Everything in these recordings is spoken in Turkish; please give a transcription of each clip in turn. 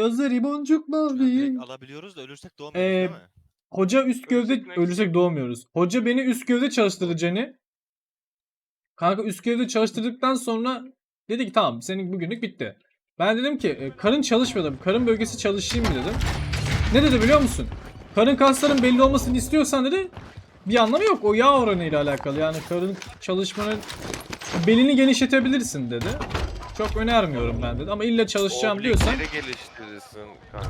Gözleri boncuk mavi. direkt alabiliyoruz da ölürsek doğmuyoruz Ee, değil mi? Hoca üst gövde Ölürsek doğmuyoruz. Hoca beni üst gövde çalıştırdı Jenny. Kanka üst gövde çalıştırdıktan sonra dedi ki tamam senin bugünlük bitti. Ben dedim ki e, karın çalışmadım. Karın bölgesi çalışayım mı dedim. Ne dedi biliyor musun? Karın kasların belli olmasını istiyorsan dedi bir anlamı yok. O yağ oranı ile alakalı. Yani karın çalışmanın belini genişletebilirsin dedi. Çok önermiyorum ben dedi. Ama ille çalışacağım diyorsan Oblikleri geliştirirsin kanka.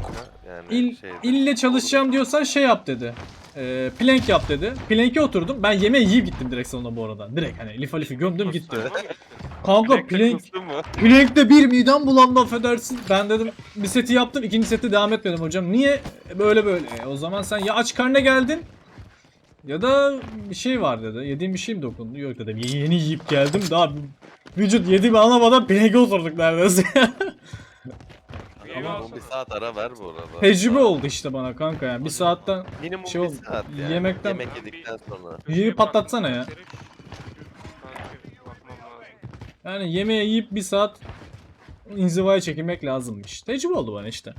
Yani İl, şeyde. ille çalışacağım diyorsan şey yap dedi. Ee, plank yap dedi. Plank'e oturdum. Ben yemeği yiyip gittim direkt salona bu arada. Direkt hani lifa lifi gömdüm gittim. Kanka plank, kıstın mı? plank'te bir midem bulandı affedersin. Ben dedim bir seti yaptım. ikinci seti devam etmedim hocam. Niye? Böyle böyle. E, o zaman sen ya aç karnına geldin ya da bir şey var dedi. Yediğim bir şey mi dokundu? Yok dedim. Yeni yiyip geldim. Daha vücut yediğimi anlamadan plank'e oturduk neredeyse. Ama Ama bir saat ara ver bu arada. Tecrübe oldu işte bana kanka yani. Bir saatten Minimum Şey bir oldu, saat yani. yemekten- Yemek yedikten sonra. Yiyip patlatsana ya. Yani yemeği yiyip bir saat inzivaya çekilmek lazımmış. Tecrübe oldu bana işte.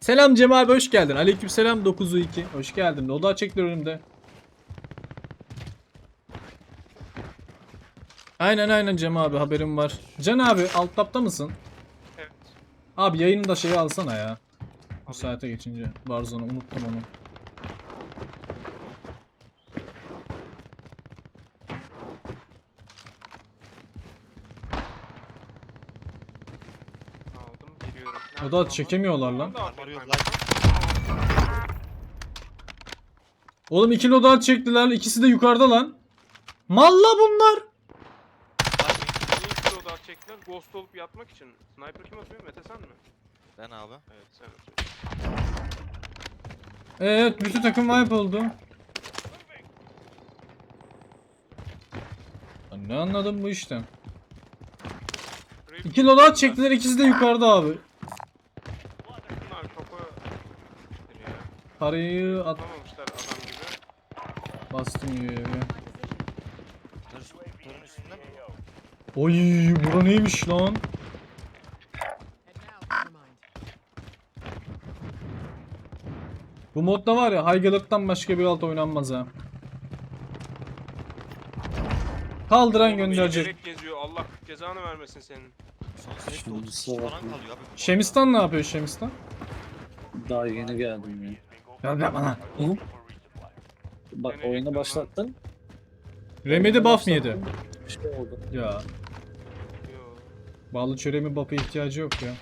Selam Cemal abi hoş geldin. Aleykümselam 9'u 2. Hoş geldin. Oda çekti önümde. Aynen aynen Cem abi haberim var. Can abi alt tapta mısın? Evet. Abi yayını da şeyi alsana ya. Bu saate geçince. Barzone'u unuttum onu. Aldım giriyorum. O da çekemiyorlar lan. Oğlum iki loadout çektiler. ikisi de yukarıda lan. Malla bunlar. Niye iki loadout çektiler? Ghost olup yatmak için. Sniper kim atıyor? Mete sen mi? Ben abi. Evet sen atıyorsun. Evet bütün takım wipe oldu. Lan Ne anladım bu işten? İki loadout çektiler ikisi de yukarıda abi. Bunlar. Parayı at adam gibi. bastım. Tır, tırın üstünde mi? Oy bura neymiş lan? Bu modda var ya Haygalık'tan başka bir alt oynanmaz ha. Kaldıran gönderecek. eğilerek geziyor. Allah cezanı vermesin senin. Son sürede Şimdi 30 kişi sıra falan bakayım. kalıyor abi. bu Şemistan ne yapıyor Şemistan? Daha yeni geldim ya. Gel gel bana. Hı? Bak ekrandan- başlattın. Remedy buff mı yedi? Bir şey oldu. Ya. Bağlı çöreğimin buff'a ihtiyacı yok ya.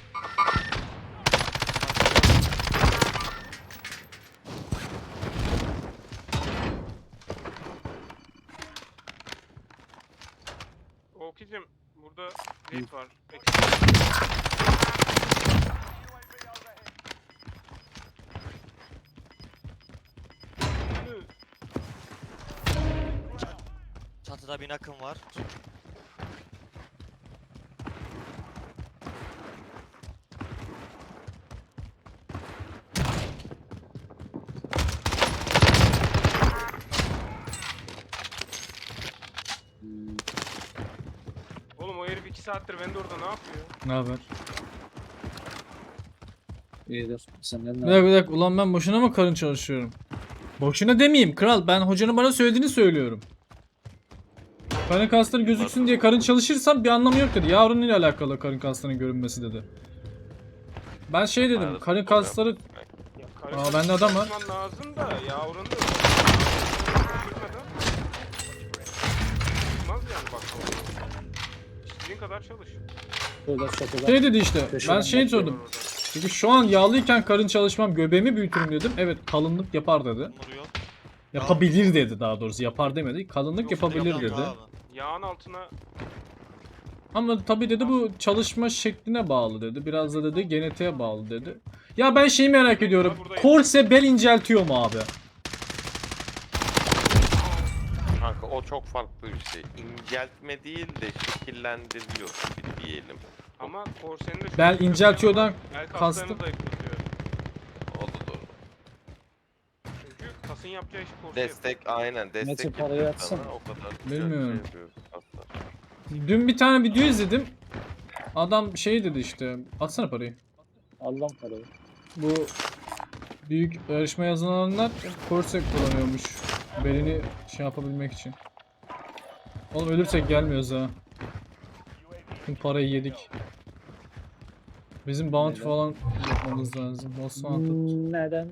Okicim burada raid var. Çatıda bir akım var. Hmm, Oğlum 2 saattir bende orada ne yapıyor? Ne haber? iyidir. Senden Bir ne? dakika bir dakika ulan ben boşuna mı karın çalışıyorum? Boşuna demeyeyim kral ben hocanın bana söylediğini söylüyorum. Karın kasları gözüksün diye karın çalışırsam bir anlamı yok dedi. Yavrun ile alakalı karın kaslarının görünmesi dedi. Ben şey dedim karın kasları Ya Aa, karışık bende adam var. çalışman lazım da yavrun da İstediğin kadar çalış. Şurada çatıda. şey dedi işte Köşeden ben şey bakıyorum. sordum. Çünkü şu an yağlıyken karın çalışmam göbeğimi büyütürüm dedim. Evet kalınlık yapar dedi. Yapabilir dedi daha doğrusu yapar demedi. Kalınlık Yok, yapabilir dedi. abi. Yağın altına Ama tabii dedi bu çalışma şekline bağlı dedi. Biraz da dedi genetiğe bağlı dedi. Ya ben şeyi merak ediyorum. buradayım. Korse bel inceltiyor mu abi? Kanka o çok farklı bir şey. İnceltme değil de şekillendiriyor gibi diyelim. ama korsenin de Bel inceltiyordan el kastım. kaslarını zayıflatıyor. O da doğru. Çünkü kasın yapacağı işi korse yapıyor. Destek aynen destek Mete yapıyor parayı sana, atsana. O kadar güzel Bilmiyorum. Şey yapıyor. Dün bir tane video izledim. Adam şey dedi işte. Atsana parayı. Allah'ım parayı. Bu büyük yarışma yazılanlar Corsair kullanıyormuş. Belini şey yapabilmek için. Oğlum ölürsek gelmiyoruz ha. Tüm parayı yedik. Bizim bounty Neden? falan yapmamız lazım. Most Wanted. Hmm, Neden?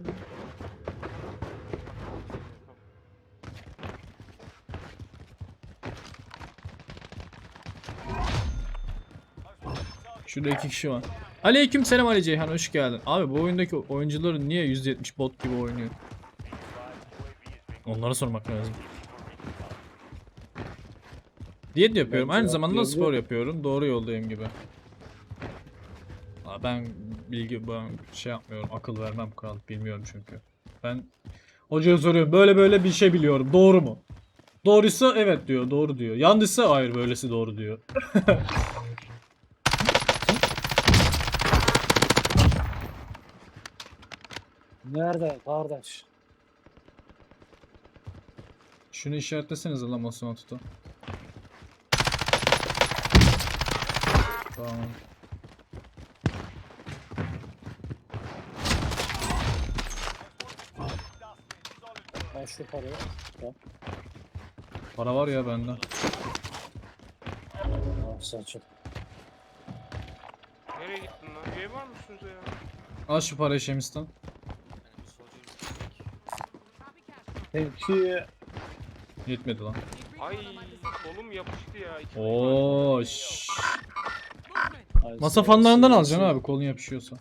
Şurada iki kişi var. Aleyküm selam Ali Ceyhan hoş geldin. Abi bu oyundaki oyuncuların niye %70 bot gibi oynuyor? Onlara sormak lazım. Diyet yapıyorum. Aynı zamanda spor diyebilirim. yapıyorum. Doğru yoldayım gibi. Aa, Ben bilgi ben şey yapmıyorum. Akıl vermem kral. Bilmiyorum çünkü. Ben hocaya soruyorum. Böyle böyle bir şey biliyorum. Doğru mu? Doğruysa evet diyor. Doğru diyor. Yanlışsa hayır böylesi doğru diyor. Nerede kardeş? Şunu işaretlesenize lan Masona tutu. Tamam. Ben şu parayı. Para var ya bende. Aa, saçım. Nereye gittin lan? Üye var mısınız ya? Al şu parayı soldier Peki. Yetmedi lan. Ay kolum yapıştı ya. İçime Oo, şşş. Masa fanlarından alacaksın abi kolun yapışıyorsa.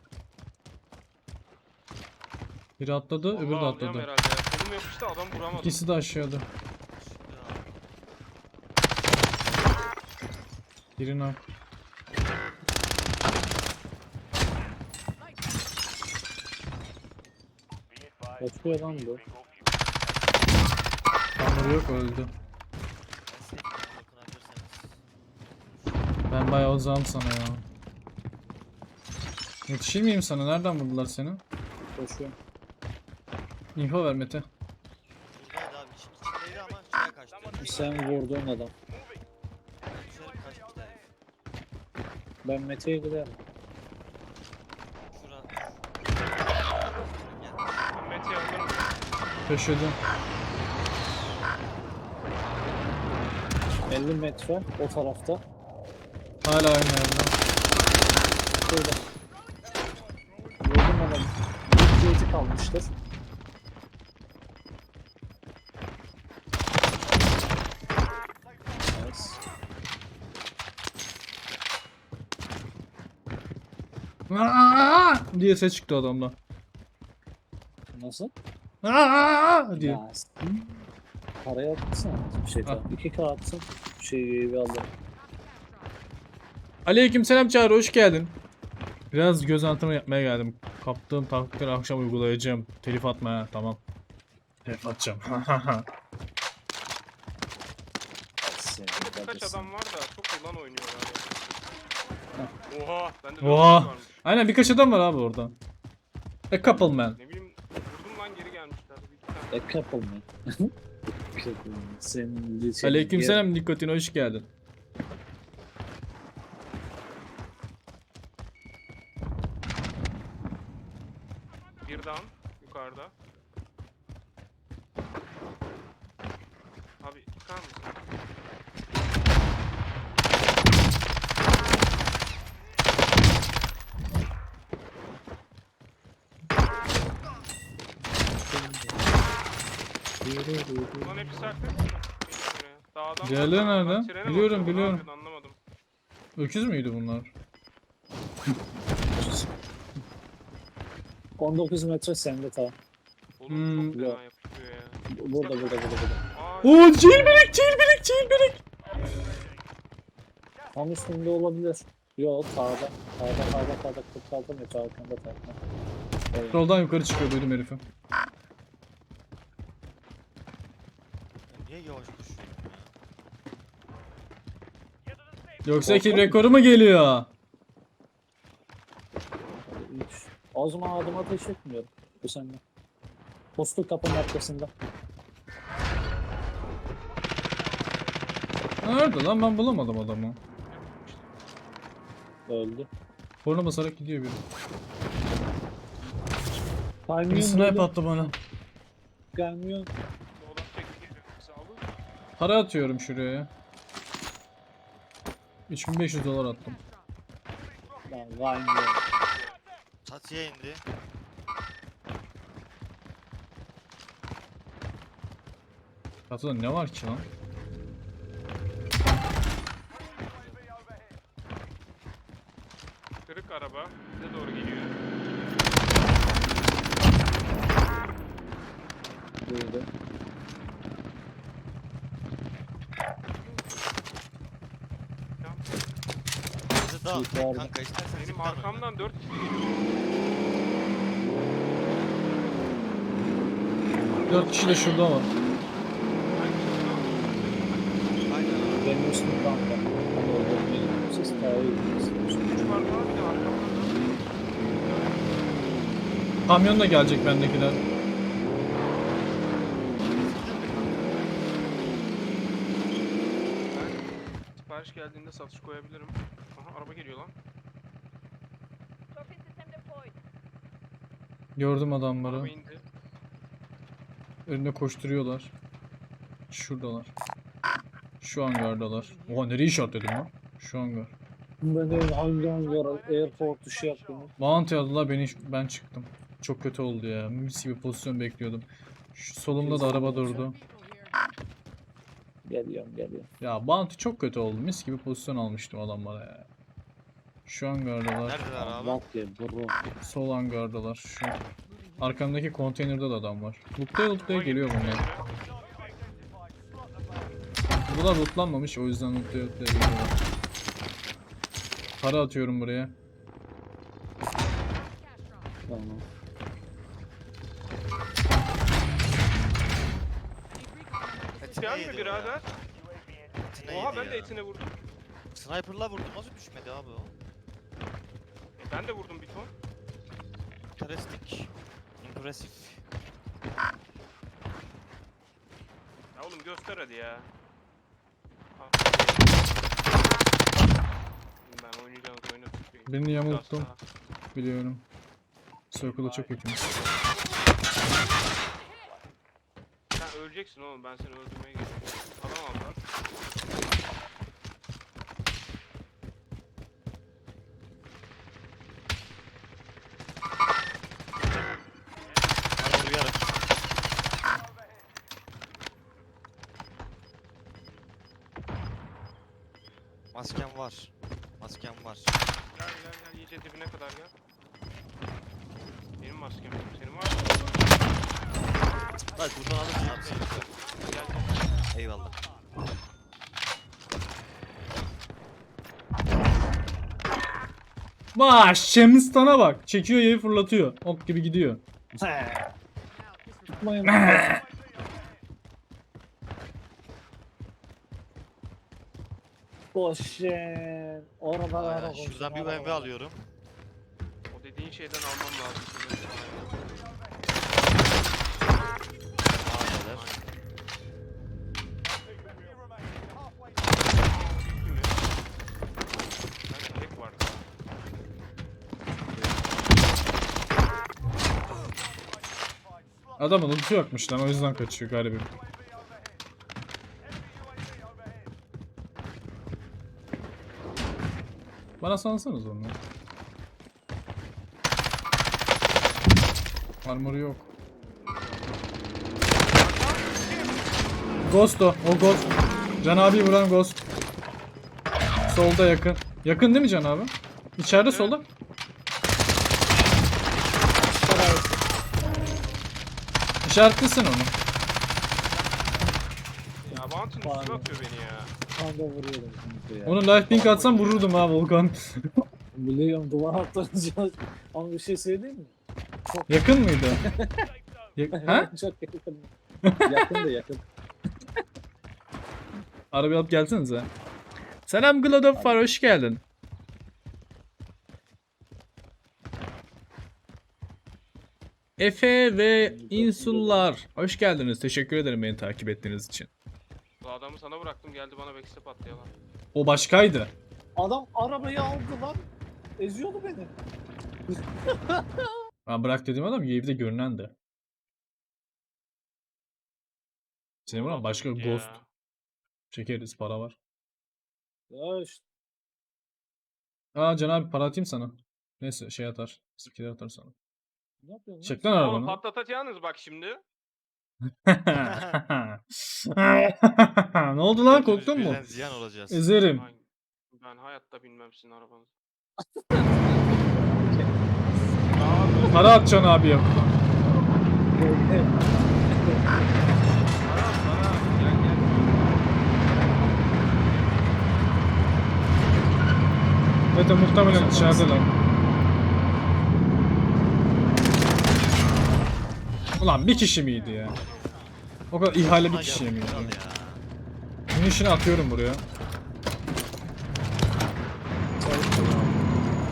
Biri atladı, öbürü de atladı. herhalde. Kolum yapıştı adam vuramadı. İkisi de aşağıda. Şimdi abi. Kaçıyor lan bu. Tanrı yok öldü. Ben bayağı uzağım sana ya. Yetişir miyim sana? Nereden vurdular seni? Koşuyor. Info ver Mete. Buradaydı abi. için- içindeydi ama şeye kaçtı. Sen vurduğun adam. Ben Mete'ye giderim. Şura. Gel. Köşede. 50 metre o tarafta. Hala aynı yerde. Şöyle. Vurdum adamı. Bir gate'i kalmıştır. Nice. Aa! Diye ses çıktı adamdan. Nasıl? Aa! diye. Ya, Paraya atsana bir şey Ha. daha. 2K atsın. Şeyi bir alırım. Aleykümselam Çağrı hoş geldin. Biraz göz antrenmanı yapmaya geldim. Kaptığım taktikleri akşam uygulayacağım. Telif atma ha tamam. Telif atacağım. Senin Birkaç adam var da çok yılan oynuyorlar ya. Oha bende de Oha. varmış. Aynen birkaç adam var abi orada. A couple man. Ne bileyim vurdum lan geri gelmişler. Bir iki tane. A couple man. couple man. Senin, senin Aleykümselam nikotin hoş geldin. Bir down yukarıda. Abi çıkar mısın? Ulan hepsi saklı. Dağdan Diğerleri nerede? trene Biliyorum, ne biliyorum. yapıyordu Anlamadım. Öküz müydü bunlar? 19 metre sende ta. Oğlum Hmm. çok fena yapışıyor ya. Burada burada burada burada. Aa, Oo çilbirik çilbirik çilbirik. Tam üstünde olabilir. Yok sağda. Sağda sağda sağda 46 metre arkanda sağda. Evet. Yoldan yukarı çıkıyor duydum herifi. Ya Niye yavaş koşuyorsun ya? Yoksa ki rekoru mu geliyor? O zaman adım ateş etmiyorum. Bu sende. Postu kapının arkasında. Nerede lan ben bulamadım adamı. Öldü. Korna basarak gidiyor biri. Kamyon Bir snipe dolu, attı bana. Kamyon. Para atıyorum şuraya. 3500 dolar attım. Lan kamyon. Çatıya indi. Çatıda ne var ki lan? Kırık araba bize doğru geliyor. Duydu. Ya, Kanka istersen Benim arkamdan 4 kişi geliyor. 4 kişi de şurada var. Aynen abi. Benim üstüm kanka. Hadi orada benim ses daha iyi. Üç var daha bir de arkamdan. Kamyon da gelecek bendekiler. Ben sipariş geldiğinde satış koyabilirim. Araba geliyor lan. Gördüm adamları. Araba indi. Önüne koşturuyorlar. Şuradalar. Şu hangardalar. Oha nereye işaretledim lan? Şu hangar. Ben de hangi hangi airport dışı yaptım. Bounty aldılar beni ben çıktım. Çok kötü oldu ya. Mis gibi pozisyon bekliyordum. Şu solumda da araba durdu. Geliyorum geliyorum. Ya Bounty çok kötü oldu. Mis gibi pozisyon almıştım adamlara ya. Şu hangardalar. Neredeler abi? Bak ya bro. Sol hangardalar. Şu arkamdaki konteynerde de adam var. Lootlaya lootlaya geliyor bunlar. Buralar lootlanmamış o yüzden lootlaya lootlaya geliyorlar. Para atıyorum buraya. Tamam. O ya. birader. Oha ben de etine vurdum. Sniper'la vurdum nasıl düşmedi abi o? Ben de vurdum bir ton. Interesting. Impressive. Ya oğlum göster hadi ya. Ben oynayacağınız oyunu tutmayın. Birini yamulttum. Biliyorum. Circle'da çok kötüyüm. Sen öleceksin oğlum ben seni öldürmeye geliyorum. Adam aldılar. Maskem var. Maskem var. Gel gel gel iyice dibine kadar gel. Benim maskem yok. Senin var mı? Hadi buradan alırsın abi sen. Gel. Eyvallah. Baş Şemistan'a bak. Çekiyor yayı fırlatıyor. Ok gibi gidiyor. Tutmayın. Boşen. Oradan Aa, ara şuradan bir BMW alıyorum. O dediğin şeyden almam lazım. Ben tek var. Adamın ulti yokmuş lan o yüzden kaçıyor garibim. Bana sansanız onu. Armor yok. Ghost o. O Ghost. Can abi vuran Ghost. Solda yakın. Yakın değil mi Can abi? İçeride solda. İşaretlesin onu. Ya Bounty'nin üstüne atıyor. Anda vuruyordum ya. Onu life ping atsam vururdum ha Volkan. Biliyorum duvar atlanacağız. Ama bir şey söyleyeyim mi? yakın mıydı? Ya- ha? Çok yakın. yakın da yakın. Arabayı alıp gelsenize. Selam Glodopar hoş geldin. Efe ve Insullar hoş geldiniz. Teşekkür ederim beni takip ettiğiniz için. Adamı sana bıraktım geldi bana backstep attı yalan. O başkaydı. Adam arabayı aldı lan. Eziyordu beni. Ben bırak dediğim adam UAV'de görünen de. Senin var mı? Başka Ya. Ghost. Çekeriz para var. Ya işte. Aa Can abi para atayım sana. Neyse şey atar. Skiller atar sana. Ne yapıyorsun? lan? Çek lan Oğlum arabanı. patlatacağınız bak şimdi. ne oldu lan korktun mu? birden ziyan olacağız. Ezerim. Ben, ben hayatta bilmem sizin arabanızı. Para atacaksın abi ya. Para para gel gel. Mete muhtemelen dışarıdalar. Ulan bir kişi miydi ya? O kadar ihale bir kişiye miydi? Bunun işini atıyorum buraya.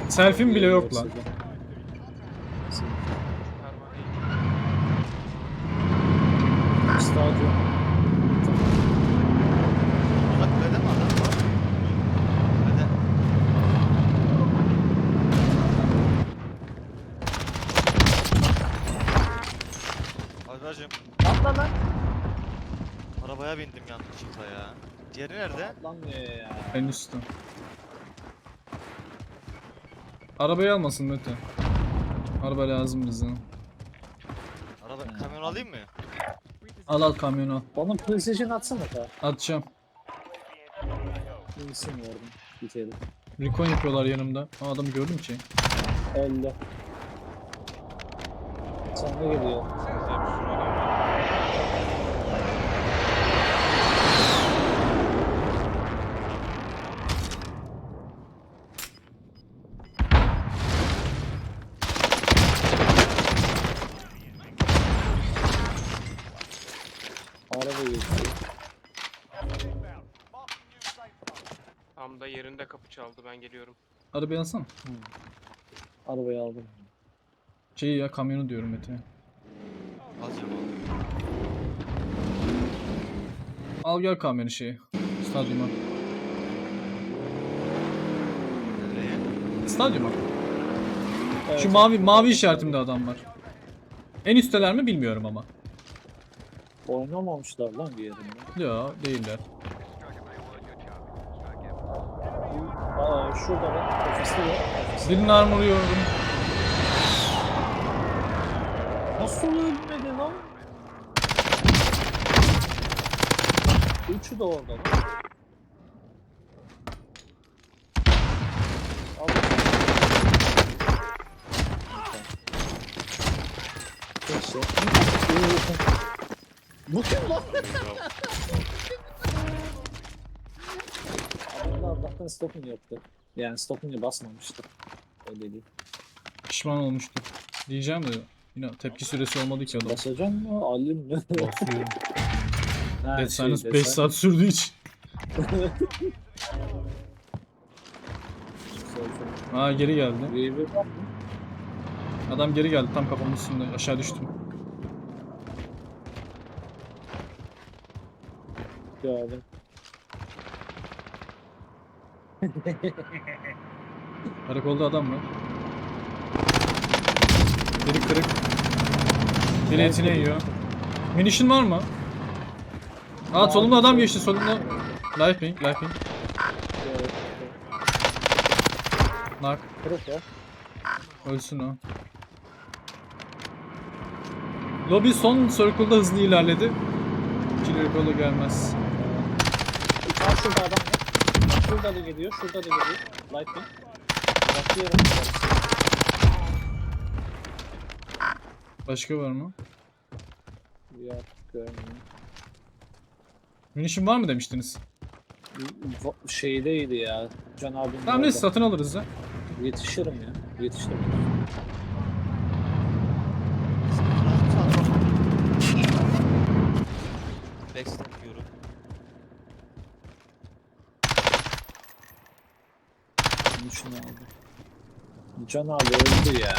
Selfie'm bile yok lan. Stadyum. Bak kulede mi adam var? Kulede. Alper'cim Atla lan. arabaya bindim yanlışlıkla ya. Diğeri nerede? Atlanmıyor ya. En üstte. Arabayı almasın Mete. Araba lazım bize. Araba kamyon alayım mı? Al al kamyonu al. Bana PlayStation atsana da. Atacağım. İyisin gördüm. Bitelim. Recon yapıyorlar yanımda. Aa adamı gördüm ki. 50. Sana geliyor. Senize bir sürü adam var. Araba geçiyor. Tam da yerinde kapı çaldı ben geliyorum. Arabayı alsana. Arabayı aldım. Şey ya kamyonu diyorum Mete. Abi. Al gel kamyonu şeyi. Stadyuma. Nereye? Stadyuma. Evet. Şu mavi mavi işaretimde adam var. En üstteler mi bilmiyorum ama. Oynamamışlar lan bir yerinde. Ya değiller. Aa şurada bak. Ofiste bak. Ofiste. Birinin armoru gördüm. Nasıl ölmedi lan? Üçü de orada lan. Al. Neyse. Bu kim lan? Stopping yoktu. Yani stopping'e basmamıştı. Öyle değil. Pişman olmuştum. Diyeceğim de yine tepki süresi olmadı ki adam. Basacağım mı? Alayım mı? Basıyorum. Dead şey, Silence Dead 5 Silence. saat sürdüğü için. Aa geri geldi. Adam geri geldi tam kafamın üstünde. Aşağı düştüm. Gördüm. Karakolda adam var. Biri kırık. Biri etine yiyor. Munition var mı? Aa solumda adam geçti solumda. Life ping, life ping. Knock. Kırık ya. Ölsün o. Lobby son circle'da hızlı ilerledi. İkinci circle'da gelmez. Şurada adam. Şurada da geliyor, şurada da geliyor. Lightning. Bakıyorum. Başka var mı? Yok, görmüyorum. Munition var mı demiştiniz? Va- Şeydeydi ya. Can abim. Tamam orada. neyse satın alırız ya. Yetişirim ya. Yetişirim. Backstep diyorum. Bunun için aldım. Can abi öldü ya.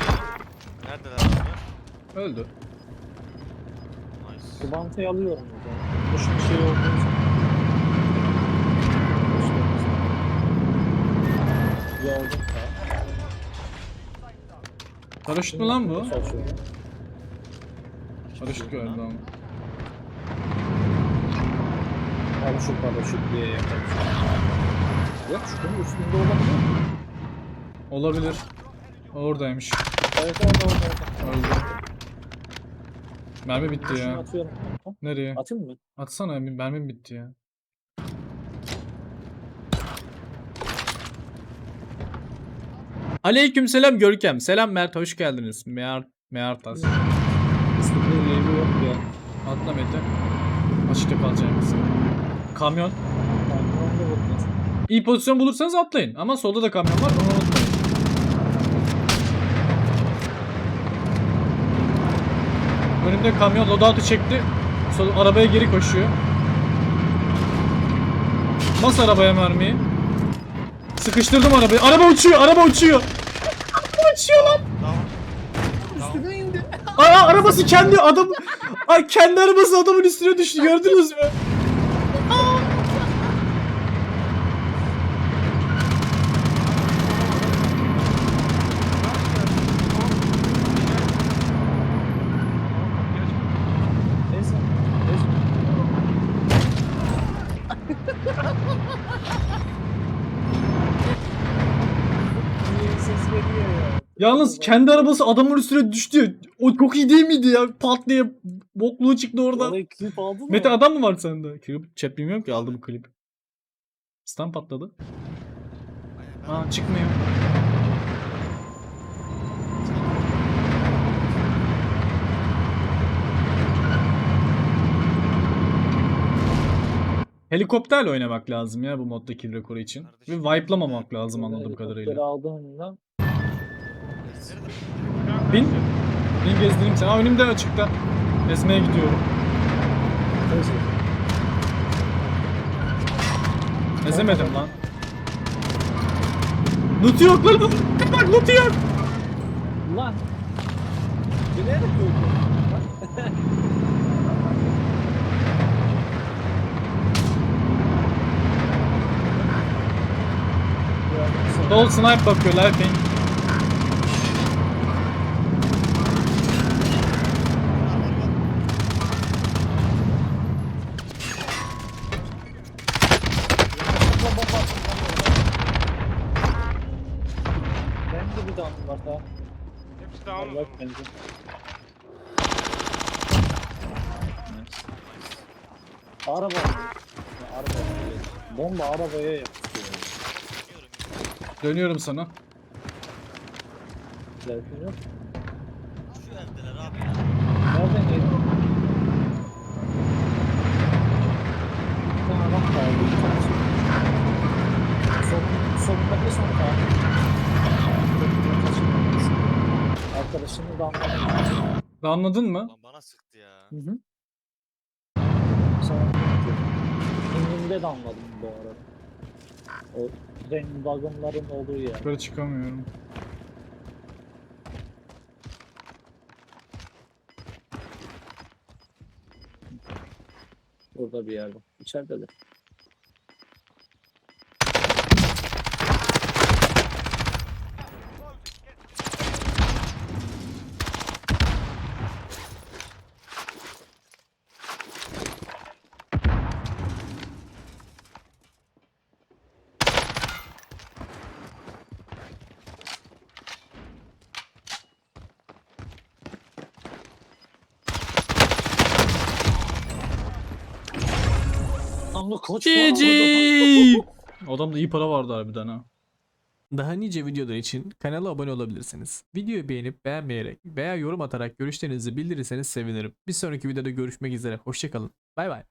Neredeler adamlar? Öldü. Nice. Kubantayı alıyorum o zaman. Boş bir şey olduğu zaman. Gördüm. Paraşüt mü lan bu? Paraşüt galiba ama. Paraşüt paraşüt diye yaparız. Yok şunun üstünde olabilir mi? Olabilir. Oradaymış. Evet orada orada orada. Öldü. Mermi bitti Şunu ya. atıyorum. Nereye? Atayım mı? Atsana bir mermim bitti ya. Aleykümselam Görkem. Selam Mert hoş geldiniz. Mert Mertas. Üstünde yeri yok ya. Atla Mete. Açıkta kalacağımız. Kamyon. Kamyonda bakacağız. İyi pozisyon bulursanız atlayın. Ama solda da kamyon var. Onu Önümde kamyon loadout'u çekti. Sol arabaya geri koşuyor. Bas arabaya mermiyi. Sıkıştırdım arabayı. Araba uçuyor. Araba uçuyor. Araba uçuyor lan. Tamam. Aa arabası kendi adam. Ay kendi arabası adamın üstüne düştü. Gördünüz mü? Neyse. Neyse. Niye ses geliyor ya? Yalnız kendi arabası adamın üstüne düştü. O çok iyi değil miydi ya? Pat diye bokluğu çıktı oradan. Orayı klip aldın mı? Mete adam mı var sende? Klip chat bilmiyorum ki aldım klip. Stan patladı. Aa çıkmıyor. Helikopterle oynamak lazım ya bu modda kill rekoru için. Ve wipe'lamamak lazım anladığım Helikopteri kadarıyla. aldığında Bin. Bin gezdireyim seni. Aa önümde açıkta. Esmeye gidiyorum. Ezemedim lan. Loot yok lan. Bak loot yok. Lan. Bilerek öldü. Dol snipe bakıyor Lerping. Ben de bir damla var daha. Hepsi down o Allah zaman. bence. Araba. Ya, araba. Bomba arabaya yapışıyor. Dönüyorum sana. Yok. Şu evdeler abi ya. Nereden geliyor? Bir tane adam kaldı. Bir tane sol. Sol, solundaki son kaldı. Arkadaşını da anlamadım. Anladın mı? Lan bana sıktı ya. Hı hı. Sonra İngilizce de anladım bu arada. O tren vagonların olduğu yer. Yukarı çıkamıyorum. Burada bir yer var. İçeride de. Koç var GG. Adamda iyi para vardı harbiden ha. Daha nice videolar için kanala abone olabilirsiniz. Videoyu beğenip beğenmeyerek veya yorum atarak görüşlerinizi bildirirseniz sevinirim. Bir sonraki videoda görüşmek üzere. Hoşçakalın. Bay bay.